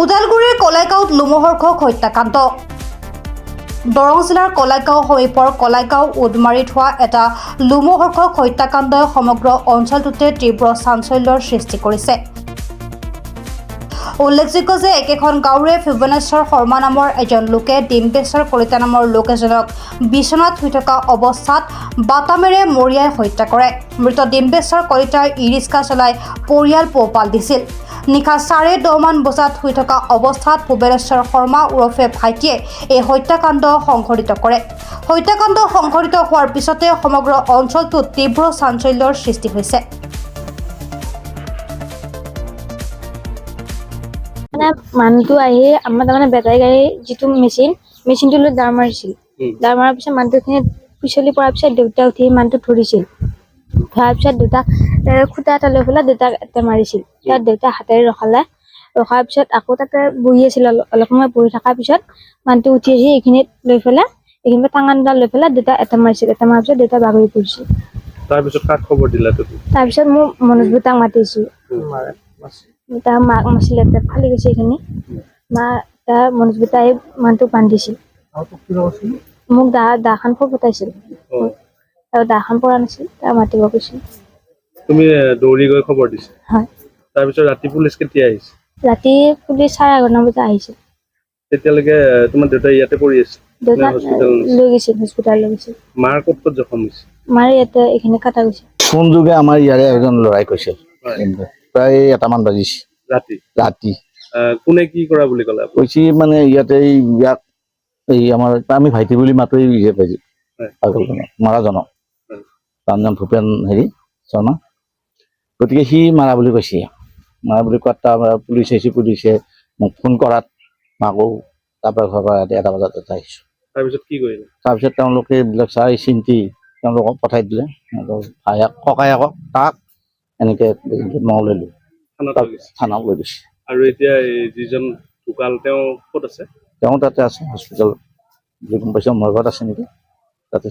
ওদালগুৰিৰ কলাইগাঁৱত লোমহৰ্ষক হত্যাকাণ্ড। দৰং জিলাৰ কলাইগাঁও সমীপৰ কলাইগাঁও উদমাৰীত হোৱা এটা লোমহৰ্ষক হত্যাকাণ্ডই সমগ্ৰ অঞ্চলটোতে তীব্ৰ চাঞ্চল্যৰ সৃষ্টি কৰিছে। উল্লেখযোগ্য যে একেখন গাঁৱৰে ভুৱনেশ্বৰ শৰ্মা নামৰ এজন লোকে ডিম্বেশ্বৰ কলিতা নামৰ লোক এজনক বিচনাত শুই থকা অৱস্থাত বাটামেৰে মৰিয়াই হত্যা কৰে। মৃত ডিম্বেশ্বৰ কলিতাই ই ৰিক্সা চলাই পৰিয়াল পোহপাল দিছিল। নিশা চাৰে দহমান বজাত শুই থকা অৱস্থাত ভুৱনেশ্বৰ শৰ্মা ওৰফে ভাইটিয়ে এই হত্যাকাণ্ড সংঘটিত কৰে। হত্যাকাণ্ড সংঘটিত হোৱাৰ পিছতে সমগ্ৰ অঞ্চলটোত তীব্ৰ চাঞ্চল্যৰ সৃষ্টি হৈছে। মানে মানুহটো আহি আমাৰ তাৰমানে বেটাৰী গাড়ী যিটো মেচিন মেচিনটো লৈ দাৰ মাৰিছিল। দাৰ মৰাৰ পিছত মানুহটোখিনি পিছলি পৰাৰ পিছত দেউতা উঠি মানুহটো ধৰিছিল। ধৰাৰ পিছত দেউতাক খুটা এটা লৈ পেলাই দেউতাক এটা মাৰিছিল। তাত দেউতাক হাতেৰে ৰখালে। ৰখাৰ পিছত আকৌ তাতে বহি আছিল অলপ সময় বহি থকাৰ পিছত মানুহটো উঠি আহি এইখিনিত লৈ পেলাই এইখিনিৰ পৰা টাঙান এটা লৈ পেলাই দেউতাক এটা মাৰিছিল। এটা মাৰাৰ পিছত দেউতা বাগৰি পৰিছিল। তাৰপিছত কাক খবৰ দিলা তুমি? তাৰপিছত মোৰ মনোজ বুতাক মাতিছিল। তাৰ মাক মাছিলে তাত ফালি গৈছে এইখিনি। মা তাৰ মনোজ বুতাই মানুহটোক বান্ধিছিল। মোক দা দাখন ফটাইছিল অ, আৰু দাখন পৰা নাছিল তাৰ মাতিব গৈছিল তুমি দৌৰি গৈ খবৰ দিছা? হয়। তাৰপিছত ৰাতি পুলিচ কেতিয়া আহিছে? ৰাতি পুলিচ চাৰে এঘাৰটা বজাত আহিছিল তেতিয়ালৈকে তোমাৰ দেউতা ইয়াতে পৰি আছে? দেউতাক হস্পিটেল লৈ গৈছিল হস্পিটাল লৈ গৈছিল মাৰ ক'ত ক'ত জখম হৈছে? মাৰ ইয়াতে এইখিনি কাটা গৈছে। ফোন যোগে আমাৰ ইয়াৰে এজন ল'ৰাই কৈছিল? প্ৰায় এটামান বাজিছে। ৰাতি? ৰাতি। আহ, কোনে কি কৰা বুলি ক'লে কৈছে মানে ইয়াতে এই ইয়াক এই আমাৰ আমি ভাইটি বুলি মাতো ইয়ে পাগলজনক মাৰাজনক। তাৰ নাম ভূপেন হেৰি শৰ্মা। গতিকে সি মাৰা বুলি কৈছে। মাৰা বুলি কোৱাত তাৰ পুলিচ আহিছে পুলিচে মোক ফোন কৰাত মাকো তাৰ পৰা ঘৰৰ পৰা ৰাতি এটা বজাত এটা আহিছোঁ। তাৰপিছত কি কৰিলে? তাৰপিছত তেওঁলোকে এইবিলাক চাই চিন্তি তেওঁলোকক পঠাই দিলে। ভায়েক ককায়েকক তাক এনেকৈ মই ল'লোঁ লৈ গৈছে। থানাক লৈ গৈছে। আৰু এতিয়া এই যিজন ঢুকাল তেওঁ ক'ত আছে? তেওঁ তাতে আছে হস্পিটেল বুলি গম পাইছোঁ মৰ্গত আছে নেকি? তাতে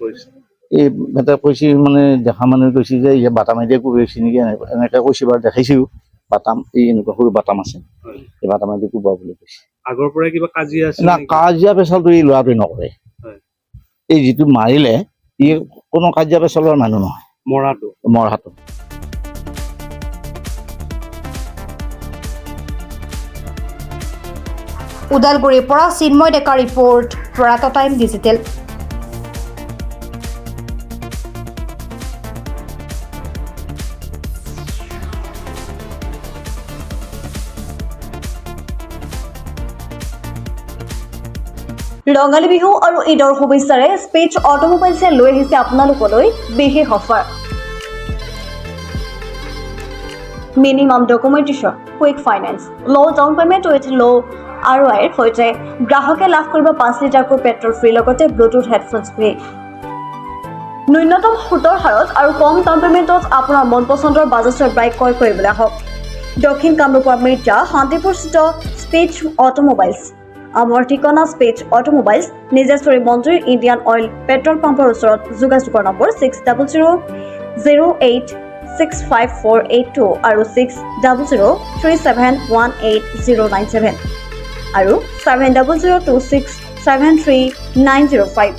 কৰিছে? এই এটা কৈছে মানে দেখা মানুহে কৈছে যে ইয়াত বাটাম এতিয়া কোবাইছে নেকি? এনেকৈ কৈছে বাৰু দেখাইছোঁ বাটাম এই এনেকুৱা সৰু বাটাম আছে। এই বাটামেদি কোবা বুলি কৈছে। আগৰ পৰাই কিবা কাজিয়া আছিল না কাজিয়া পেচালটো এই ল'ৰাটোৱে নকৰে। এই যিটো মাৰিলে ই কোনো কাজিয়া পেচালৰ মানুহ নহয়। মৰাটো। মৰহাটো ওদালগুৰিৰ পৰা চিন্ময় ডেকা ৰিপৰ্ট ৰাত টাইম ডিজিটেল। ৰঙালী বিহু আৰু ঈদৰ শুভেচ্ছাৰে স্পেচ অট'মোবাইলছে লৈ আহিছে আপোনালোকলৈ বিশেষ offer. Minimum documentation quick finance low' down payment with low' R আইৰ সৈতে গ্ৰাহকে লাভ কৰিব পাঁচ লিটাৰকৈ পেট্ৰল ফ্ৰী লগতে ব্লুটুথ হেডফোনছ ফ্ৰী ন্যূনতম সুতৰ হাৰত আৰু কম ডাউন পে'মেণ্টত আপোনাৰ মন পচন্দৰ বাজাজৰ বাইক ক্ৰয় কৰিবলৈ আহক। দক্ষিণ কামৰূপৰ মিৰ্জা শান্তিপুৰস্থিত স্পেচ অট'মোবাইলছ। আমাৰ ঠিকনা স্পেচ অটোমোবাইলছ নিজেশ্বৰী মন্দিৰ ইণ্ডিয়ান অইল, পেট্ৰল পাম্পৰ ওচৰত যোগাযোগৰ number six double zero' zero' eight six five four eight two আৰু six double zero' three seven one eight zero' nine seven আৰু seven double zero' two six seven three nine zero' five.